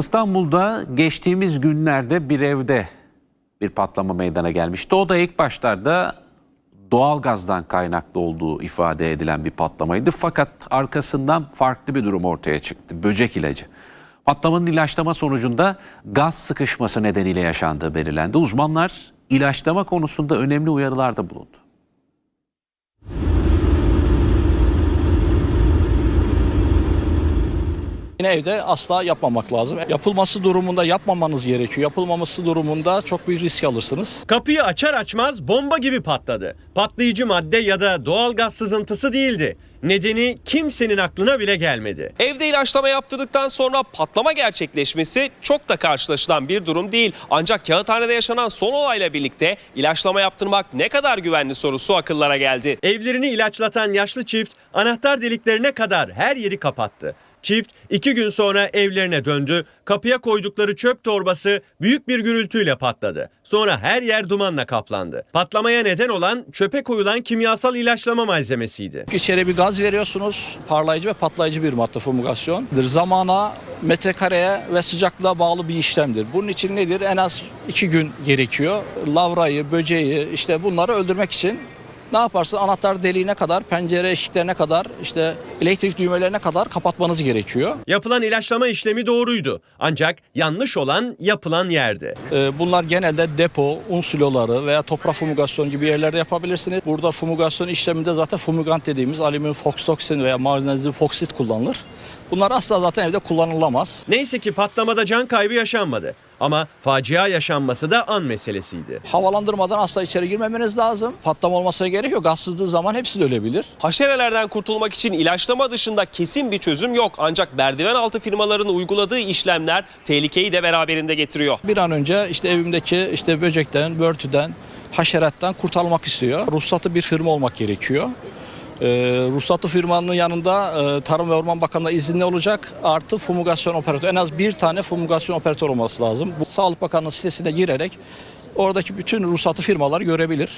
İstanbul'da geçtiğimiz günlerde bir evde bir patlama meydana gelmişti. O da ilk başlarda doğal gazdan kaynaklı olduğu ifade edilen bir patlamaydı. Fakat arkasından farklı bir durum ortaya çıktı. Böcek ilacı. Patlamanın ilaçlama sonucunda gaz sıkışması nedeniyle yaşandığı belirlendi. Uzmanlar ilaçlama konusunda önemli uyarılarda bulundu. Yine evde asla yapmamak lazım. Yapılması durumunda yapmamanız gerekiyor. Yapılmaması durumunda çok büyük risk alırsınız. Kapıyı açar açmaz bomba gibi patladı. Patlayıcı madde ya da doğal gaz sızıntısı değildi. Nedeni kimsenin aklına bile gelmedi. Evde ilaçlama yaptırdıktan sonra patlama gerçekleşmesi çok da karşılaşılan bir durum değil. Ancak kağıthanede yaşanan son olayla birlikte ilaçlama yaptırmak ne kadar güvenli sorusu akıllara geldi. Evlerini ilaçlatan yaşlı çift anahtar deliklerine kadar her yeri kapattı. Çift iki gün sonra evlerine döndü. Kapıya koydukları çöp torbası büyük bir gürültüyle patladı. Sonra her yer dumanla kaplandı. Patlamaya neden olan çöpe koyulan kimyasal ilaçlama malzemesiydi. İçeri bir gaz veriyorsunuz. Parlayıcı ve patlayıcı bir madde fumigasyon. Zamana, metrekareye ve sıcaklığa bağlı bir işlemdir. Bunun için nedir? En az iki gün gerekiyor. Lavrayı, böceği işte bunları öldürmek için ne yaparsın? Anahtar deliğine kadar, pencere eşiklerine kadar, işte elektrik düğmelerine kadar kapatmanız gerekiyor. Yapılan ilaçlama işlemi doğruydu. Ancak yanlış olan yapılan yerde. Ee, Bunlar genelde depo, un siloları veya toprak fumigasyon gibi yerlerde yapabilirsiniz. Burada fumigasyon işleminde zaten fumigant dediğimiz alüminyum foxtoksin veya magnezim foksit kullanılır. Bunlar asla zaten evde kullanılamaz. Neyse ki patlamada can kaybı yaşanmadı. Ama facia yaşanması da an meselesiydi. Havalandırmadan asla içeri girmemeniz lazım. Patlama olmasına gerek yok. Gaz sızdığı zaman hepsi de ölebilir. Haşerelerden kurtulmak için ilaçlama dışında kesin bir çözüm yok. Ancak merdiven altı firmaların uyguladığı işlemler tehlikeyi de beraberinde getiriyor. Bir an önce işte evimdeki işte böcekten, börtüden, haşerattan kurtarılmak istiyor. Ruhsatlı bir firma olmak gerekiyor. Ee, ruhsatlı firmanın yanında e, Tarım ve Orman Bakanlığı izinli olacak. Artı fumigasyon operatörü. En az bir tane fumigasyon operatörü olması lazım. Bu Sağlık Bakanlığı sitesine girerek oradaki bütün ruhsatlı firmaları görebilir.